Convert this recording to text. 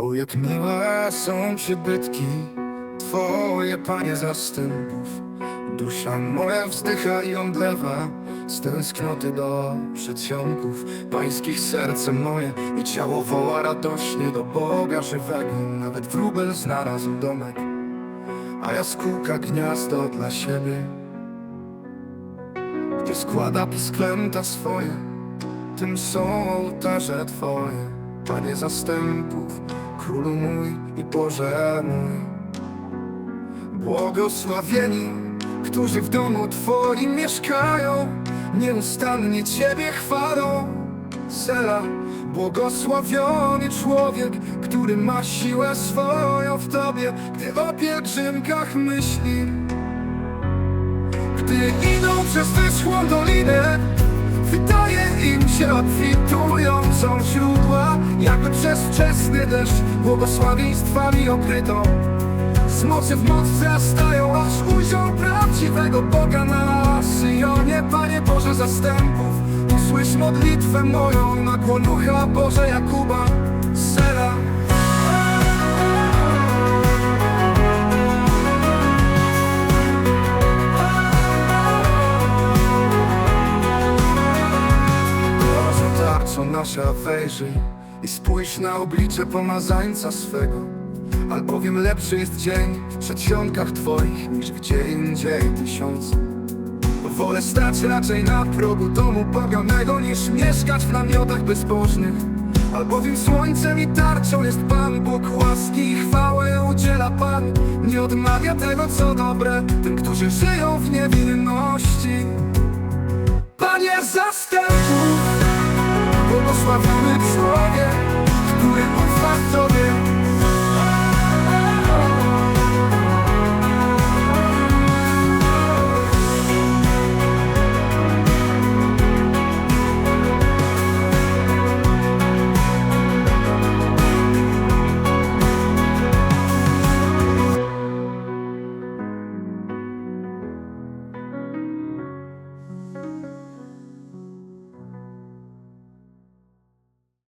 O, jak miłe są przybytki Twoje, Panie, zastępów. Dusza moja wzdycha i omdlewa Z tęsknoty do przedsionków. Pańskich serce moje i ciało woła radośnie do Boga żywego. Nawet wróbel znalazł domek A jaskółka gniazdo dla siebie. Gdzie składa pisklęta swoje Tym są ołtarze Twoje Panie zastępów, Królu mój i Boże mój Błogosławieni, którzy w domu Twoim mieszkają, nieustannie Ciebie chwalą. Sela, błogosławiony człowiek, który ma siłę swoją w Tobie, gdy o pielgrzymkach myśli. Gdy idą przez wyschłą dolinę, wydaje im się obfitującą źródła, jakby przez wczesny deszcz błogosławieństwami okrytą. Z mocy w moc wzrastają, aż ujrzą prawdziwego Boga na Syjonie, Panie Boże zastępów. Usłysz modlitwę moją, nakłon ucha Boże Jakuba, nasza wejrzyj i spójrz na oblicze pomazańca swego. Albowiem lepszy jest dzień w przedsionkach Twoich niż gdzie indziej tysiąc Wolę stać raczej na progu domu bawionego niż mieszkać w namiotach bezbożnych. Albowiem słońcem i tarczą jest Pan Bóg łaski i chwałę udziela Pan. Nie odmawia tego co dobre tym, którzy żyją w